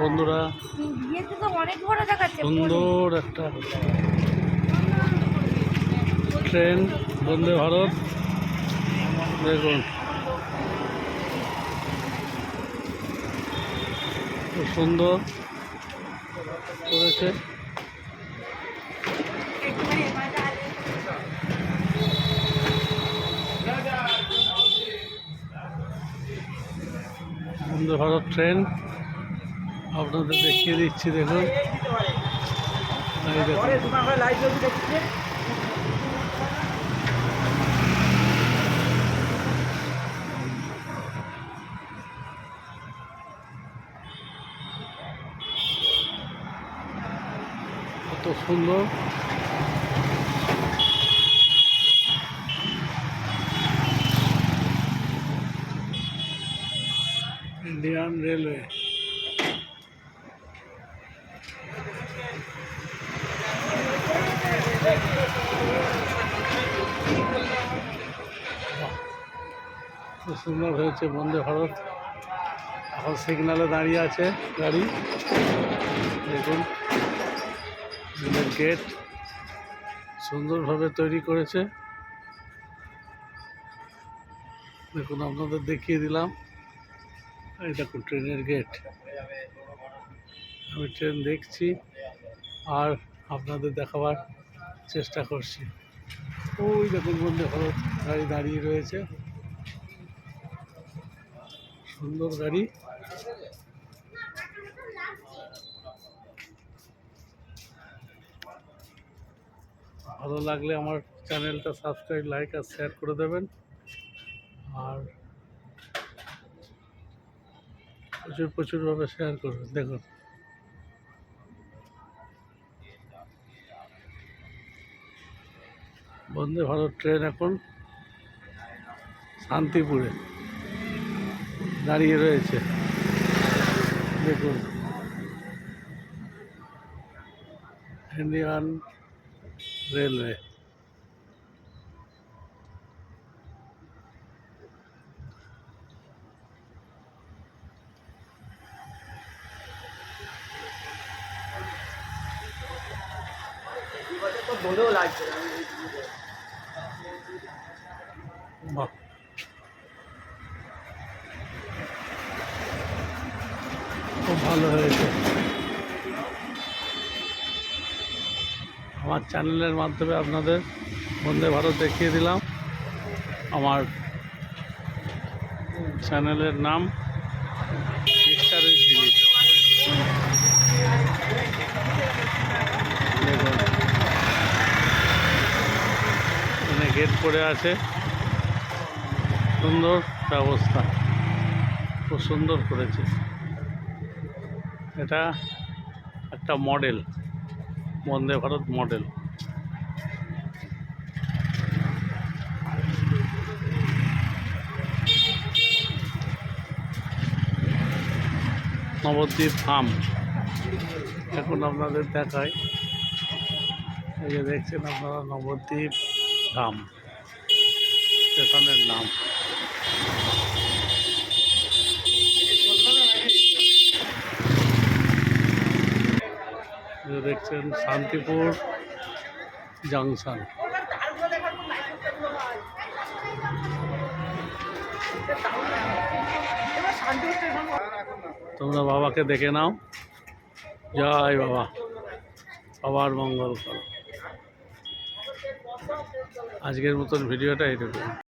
বন্ধুরা সুন্দর একটা ট্রেন বন্দে ভারত। দেখুন। সুন্দর করেছে। বন্দে ভারত ট্রেন। আপনাদের দেখিয়ে দিচ্ছি দেখুন। কত সুন্দর। ইন্ডিয়ান রেলওয়ে খুব সুন্দর হয়েছে বন্দে ভারত। এখন সিগনালে দাঁড়িয়ে আছে গাড়ি। দেখুন গেট সুন্দরভাবে তৈরি করেছে। দেখুন, আপনাদের দেখিয়ে দিলাম। এই দেখুন, ট্রেনের গেট আমি ট্রেন দেখছি আর আপনাদের দেখাবার চেষ্টা করছি। ওই দেখুন বন্দে ভারত গাড়ি দাঁড়িয়ে রয়েছে। সুন্দর গাড়ি। ভালো লাগলে আমার চ্যানেলটা সাবস্ক্রাইব লাইক আর শেয়ার করে দেবেন। আর প্রচুর, প্রচুরভাবে শেয়ার করবেন, দেখুন। বন্দে ভারত ট্রেন এখন শান্তিপুরে দাঁড়িয়ে রয়েছে। দেখুন। Indian railway. বাহ। খুব ভালো হয়েছে। আমার চ্যানেলের মাধ্যমে আপনাদের বন্দে ভারত দেখিয়ে দিলাম। আমার চ্যানেলের নাম মিস্টার দিলীপ দেখুন এখানে গেট পড়ে আছে। সুন্দর ব্যবস্থা। খুব সুন্দর করেছে। এটা একটা model, Vande Bharat model. Nabadwip farm. এখন আপনাদের দেখায় এই যে দেখছেন আপনারা নবদ্বীপ। ধাম স্টেশনের নাম। দেখছেন শান্তিপুর জাংশন। তোমরা বাবাকে দেখে নাও। জয় বাবা। সবার মঙ্গল করো। আজকের মতন ভিডিওটা এটুকু